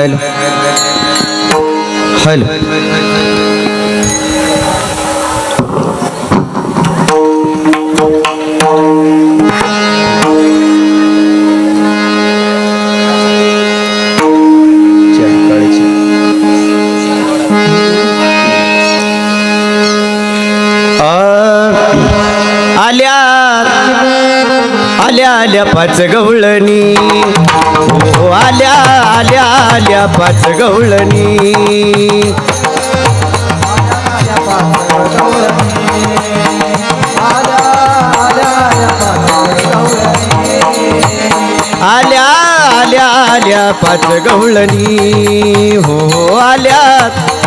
Hello hello आल्या आल्या आल्या पाच गवळणी. आल्या आल्या आल्या पाच गवळणी आल्या आल्या आल्या पाच गवळणी हो, हो आल्या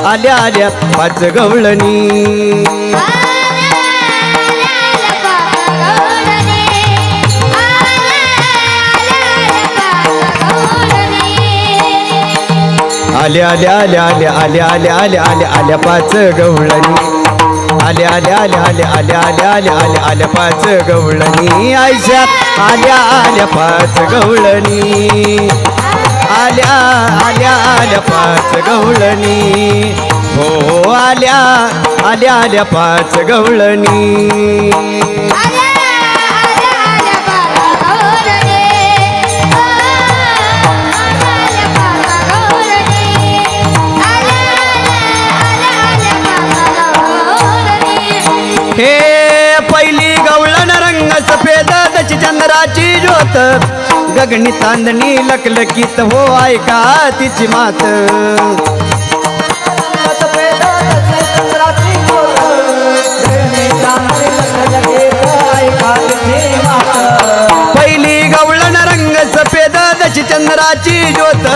आल्या आल्या पाच गवळणी आल्या आल्या आल्या आल्या आल्या आल्या आल्या आल्या आल्या पाच गवळणी आल्या आल्या आल्या आल्या आल्या आल्या आल्या आल्या आल्या पाच गवळणी आयशा आल्या आल्या पाच गवळणी आल्या आल्या आल्या पाच गवळणी हो आल्या आल्या आल्या पाच गवळणी हे पहिली गवळण रंग सफेद दची चंद्राची ज्योत. गगनी चांदणी लकलकीत हो ऐका तिची मात. पहिली गवळण रंग सफेद दशी चंद्राची ज्योत.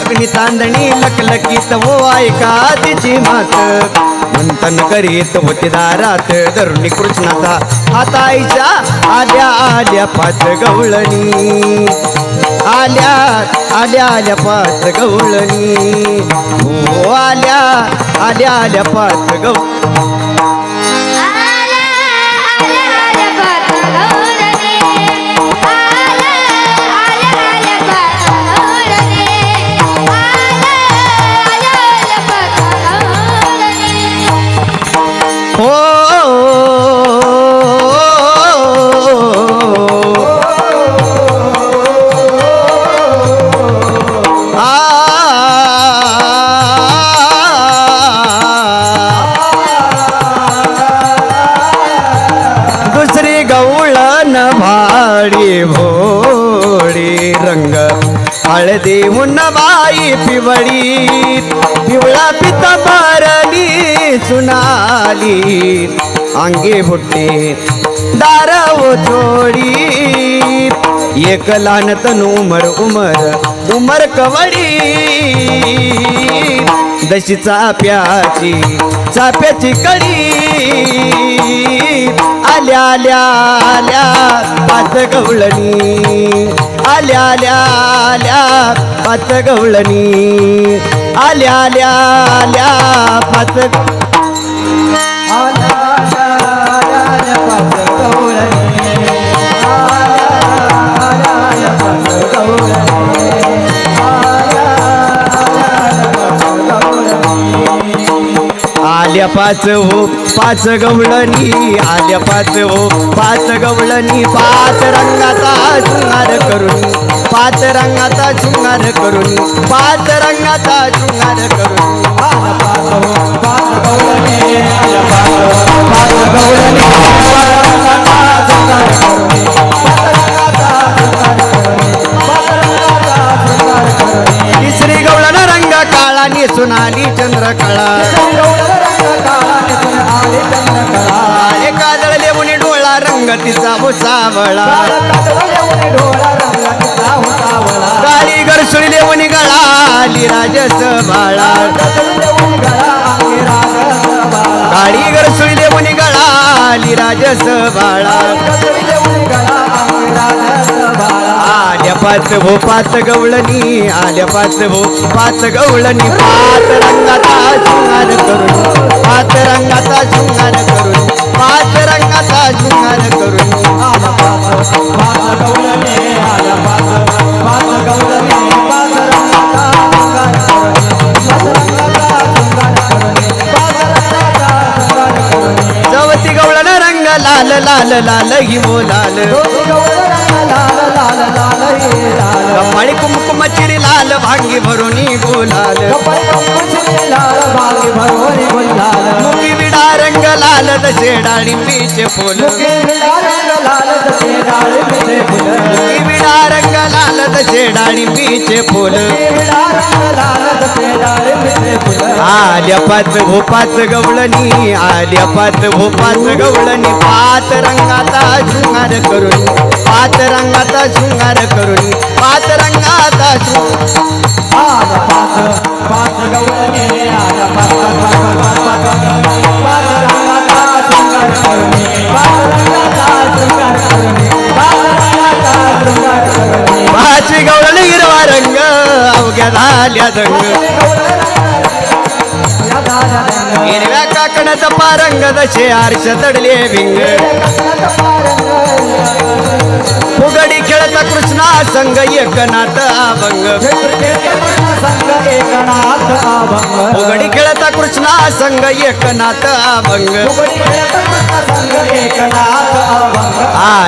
अग्नी तांदणी लकलकीत हो ऐका तिची मात. मंथन करीत होती दारात धरुणी कृष्णाचा. हाताईच्या आल्या आल्या पाच गवळणी. आल्या आल्या आल्या पाच गवळणी. हो आल्या आल्या आल्या पाच गव हळदी बाई पिवळी पिवळा पिता बारली सुनाली. अंगे बुट्टी दारव थोडी एक लहान तनु उमर उमर उमर कवडी. दशी चाप्याची चाप्याची कडी. आल्या आल्या आल्या पाच गवळणी. आल्या आल्या आल्या पाच गवळणी. आल्या आल्या आल्या पाच आल्या पाच पाच हो पाच गवळणी आल्या पाच हो पाच गवळणी पाच रंगाचा शृंगार करून पाच रंगाचा शृंगार करून पाच रंगाचा शृंगार करून हो, पाच हो पाच गवळणी पाच गवळणी तिसरी गवळण रंग काळा नि सुनाली चंद्रकळा काजळलेवणी डोळा रंग तिचा भुसावळा काळी गरसुळी लेवणी गळा आली राजस बाळा काळी गरसुळी लेवणी गळा राजस बाळा पाच भो पाच गवळणी आल्या पाच भो पाच गवळणी. पाच रंगाचा शृंगार करून पाच रंगाचा शृंगार करून पाच रंगाचा शृंगार करून. पाच रंगाचा गवळण रंग लाल लाल लाल हिमो लाल. लाल कपाळी कुमकुम लाल भांगी भरून कंकुची लाल. बागी भरवरी गुलाल मुकी विडा रंग लाल तसे फुल. लाल तसे डाळिंबीचे फुल. मुकी विडा रंग लाल तसे विडा रंग लाल तसे डाळिंबीचे फुल. आल्या पाच भोपाच गवळणी आल्या पाच भोपाच गवळणी. पाच रंगाचा शृंगार करून पाच रंगाचा शृंगार करून पाच झाल्या दंग हिरव्या काकणाचा पारंग जसे आरश तडले विंग. फुगडी खेळता कृष्णा संग एकनाथ अभंग. फुगडी खेळता कृष्णा संग एकनाथ अभंग.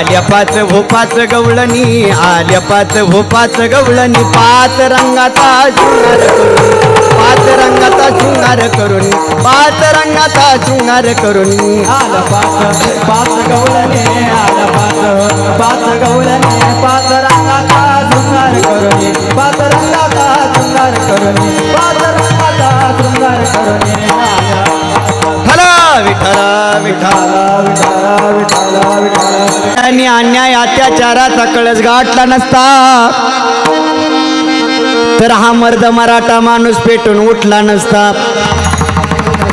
आल्या पाच भोपाच गवळणी आल्या पाच भोपाच गवळणी पाच रंगाचा शृंगार करून पाच रंगाचा शृंगार करून पाच रंगाचा शृंगार करून. आला पाच पाच गवळणे आला पाच पाच गवळणे पाच रंगाचा शृंगार करून पाच रंगाचा शृंगार करून. आणि अन्याय अत्याचाराचा कळस गाठला नसता. तर हा मर्द मराठा माणूस पेटून उठला नसता.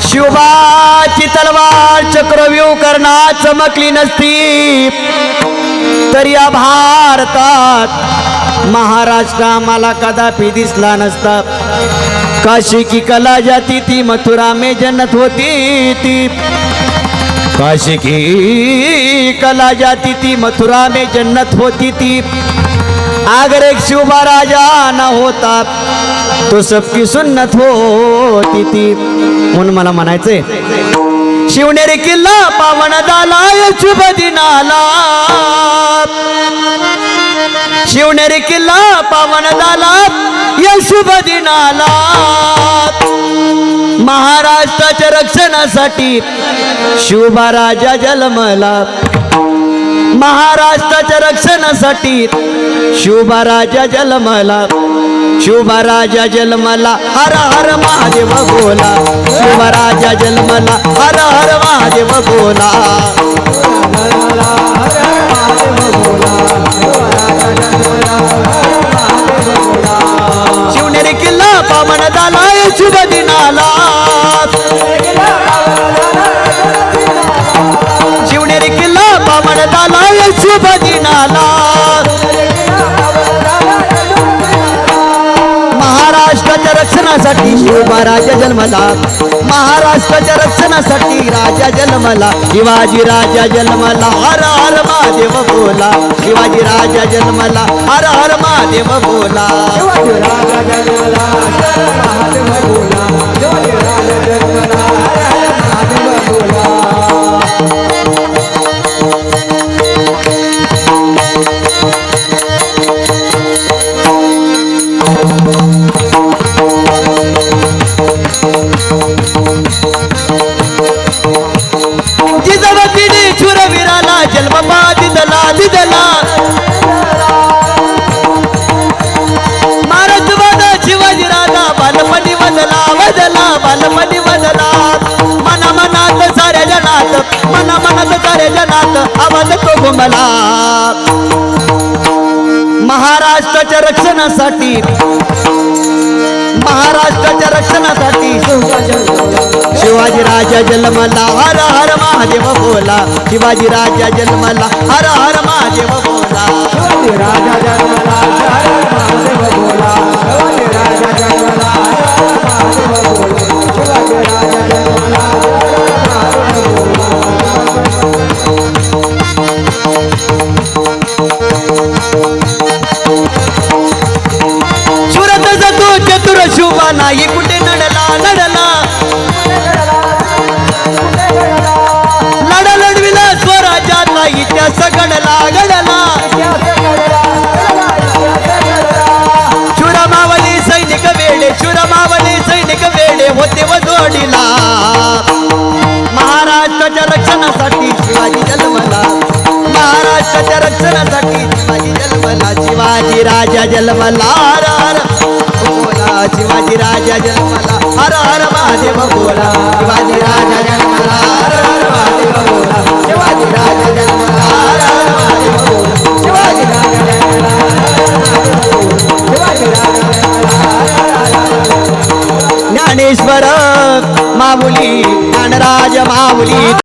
शिवबाची तलवार चक्रव्यूह करणार चमकली नसती. तर या भारतात महाराष्ट्र आम्हाला कदापि दिसला नसता. काशी की कला जाती ती मथुरा मे जन्नत होती ती. काशी की कला जाती थी मथुरा में जन्नत होती थी अगर एक शिव राजा न होता तो सबकी सुन्नत होती थी म्हणून मला म्हणायचंय शिवनेरी किल्ला पावन झाला शुभ दिनाला। शिवनेरी किल्ला पावन झाला या शुभ दिनाला। महाराष्ट्राच्या रक्षणासाठी शिवबा राजा जन्मला. महाराष्ट्राच्या रक्षणासाठी शिवबा राजा जन्मला. शिवबा राजा जन्मला हर हर महादेव बोला. शिवबा राजा जन्मला हर हर महादेव बोला. शिवनेरी किल्ला पावन झाला या शुभ शुभ महाराष्ट्राच्या रक्षणासाठी शिवबा राजा जन्मला. महाराष्ट्राच्या रक्षणासाठी राजा जन्मला. शिवाजी राजा जन्मला. हर हर महादेव बोला. शिवाजी राजा जन्मला. हर हर महादेव बोला. शिवाजी राजा जन्मला. हर महादेव बोला. जनात मना मनात साऱ्या जनात आवाज तो घुमला. महाराष्ट्राच्या रक्षणासाठी महाराष्ट्राच्या रक्षणासाठी शिवाजी राजा जन्मला हर हर महादेव बोला. शिवाजी राजा जन्मला हर हर महादेव बोला. शिवाजी राजा जन्मला हर महादेव महाराष्ट्राच्या रक्षणासाठी माझी जन्मला. शिवाजी राजा जन्मला. हर हर बोला शिवाजी राजा जन्मला. हर हर महादेव बोला शिवाजी राजा जन्मला. हर हर महादेव बोला शिवाजी राजा जन्मला. हर हर महादेव बोला शिवाजी राजा जन्मला. शिवाजी राजा ज्ञानेश्वर माऊली ज्ञानराज माऊली